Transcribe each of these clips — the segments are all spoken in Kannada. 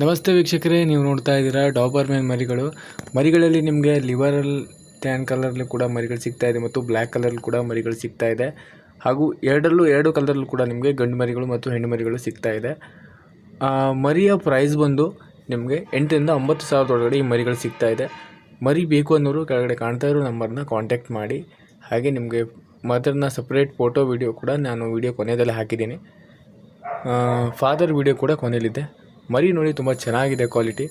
ನಮಸ್ತೆ ವೀಕ್ಷಕರೇ, ನೀವು ನೋಡ್ತಾ ಇದ್ದೀರಾ ಡಾಬರ್ ಮ್ಯಾನ್ ಮರಿಗಳು. ಮರಿಗಳಲ್ಲಿ ನಿಮಗೆ ಲಿವರಲ್ ಟ್ಯಾನ್ ಕಲರ್ಲಿ ಕೂಡ ಮರಿಗಳು ಸಿಗ್ತಾ ಇದೆ ಮತ್ತು ಬ್ಲ್ಯಾಕ್ ಕಲರ್ ಕೂಡ ಮರಿಗಳು ಸಿಗ್ತಾ ಇದೆ. ಹಾಗೂ ಎರಡರಲ್ಲೂ ಎರಡು ಕಲರಲ್ಲೂ ಕೂಡ ನಿಮಗೆ ಗಂಡು ಮರಿಗಳು ಮತ್ತು ಹೆಣ್ಣು ಮರಿಗಳು ಸಿಗ್ತಾ ಇದೆ. ಮರಿಯ ಪ್ರೈಸ್ ಬಂದು ನಿಮಗೆ ಎಂಟರಿಂದ ಒಂಬತ್ತು ಸಾವಿರದ ಒಳಗಡೆ ಈ ಮರಿಗಳು ಸಿಗ್ತಾ ಇದೆ. ಮರಿ ಬೇಕು ಅನ್ನೋರು ಕೆಳಗಡೆ ಕಾಣ್ತಾ ಇರೋ ನಂಬರ್ನ ಕಾಂಟ್ಯಾಕ್ಟ್ ಮಾಡಿ. ಹಾಗೆ ನಿಮಗೆ ಮದರ್ನ ಸಪ್ರೇಟ್ ಫೋಟೋ ವಿಡಿಯೋ ಕೂಡ ನಾನು ವಿಡಿಯೋ ಕೊನೆಯದಲ್ಲಿ ಹಾಕಿದ್ದೀನಿ. ಫಾದರ್ ವಿಡಿಯೋ ಕೂಡ ಕೊನೆಯಲ್ಲಿದೆ. ಮರಿ ನೋಡಿ ತುಂಬ ಚೆನ್ನಾಗಿದೆ ಕ್ವಾಲಿಟಿ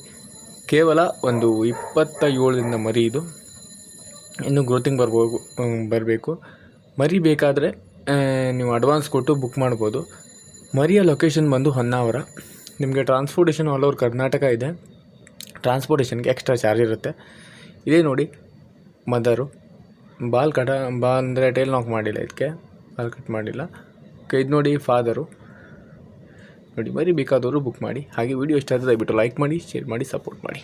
ಕೇವಲ ಒಂದು ಇಪ್ಪತ್ತ ಏಳರಿಂದ ಮರಿ ಇದು. ಇನ್ನು ಗ್ರೋತಿಂಗ್ ಬರ್ಬೋದು ಬರಬೇಕು. ಮರಿ ಬೇಕಾದರೆ ನೀವು ಅಡ್ವಾನ್ಸ್ ಕೊಟ್ಟು ಬುಕ್ ಮಾಡ್ಬೋದು. ಮರಿಯ ಲೊಕೇಶನ್ ಬಂದು ಹೊನ್ನಾವರ. ನಿಮಗೆ ಟ್ರಾನ್ಸ್ಪೋರ್ಟೇಷನ್ ಆಲ್ ಓವರ್ ಕರ್ನಾಟಕ ಇದೆ. ಟ್ರಾನ್ಸ್ಪೋರ್ಟೇಷನ್ಗೆ ಎಕ್ಸ್ಟ್ರಾ ಚಾರ್ಜ್ ಇರುತ್ತೆ. ಇದೇ ನೋಡಿ, ಮದರು. ಬಾಲ್ ಕಟ, ಬಾ ಅಂದರೆ ಟೇಲ್ ನಾಕ್ ಮಾಡಿಲ್ಲ ಇದಕ್ಕೆ. ಬಾಲ್ ಕಟ್ ಮಾಡಿಲ್ಲ. ಇದು ನೋಡಿ ಫಾದರು ನೋಡಿ ಮರಿ ಬೇಕಾದವರು ಬುಕ್ ಮಾಡಿ. ಹಾಗೆ ವಿಡಿಯೋ ಇಷ್ಟ ಆದರೆ ದಯವಿಟ್ಟು ಲೈಕ್ ಮಾಡಿ ಶೇರ್ ಮಾಡಿ ಸಪೋರ್ಟ್ ಮಾಡಿ.